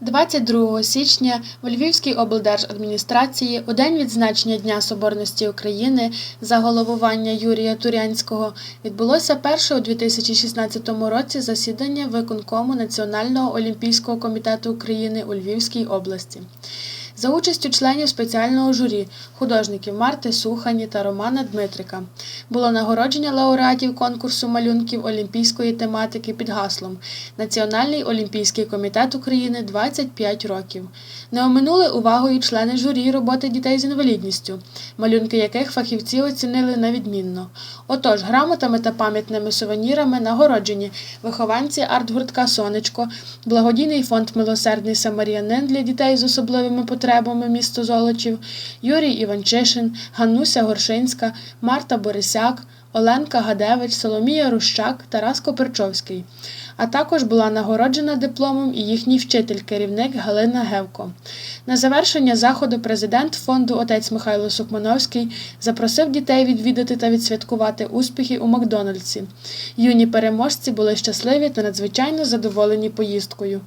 22 січня в Львівській облдержадміністрації у день відзначення Дня Соборності України за головування Юрія Турянського відбулося перше у 2016 році засідання виконкому Національного олімпійського комітету України у Львівській області. За участю членів спеціального журі, художників Марти Сухані та Романа Дмитрика, було нагородження лауреатів конкурсу малюнків олімпійської тематики під гаслом Національний олімпійський комітет України 25 років. Не оминули увагою члени журі роботи дітей з інвалідністю, малюнки яких фахівці оцінили на відмінно. Отож, грамотами та пам'ятними сувенірами нагороджені вихованці артгуртка Сонечко, благодійний фонд Милосердний Самаріянин для дітей з особливими потребами місто Золочів, Юрій Іванчишин, Ганнуся Горшинська, Марта Борисяк, Оленка Гадевич, Соломія Рущак, Тарас Коперчовський. А також була нагороджена дипломом і їхній вчитель, керівник Галина Гевко. На завершення заходу президент фонду отець Михайло Сукмановський запросив дітей відвідати та відсвяткувати успіхи у Макдональдсі. Юні переможці були щасливі та надзвичайно задоволені поїздкою.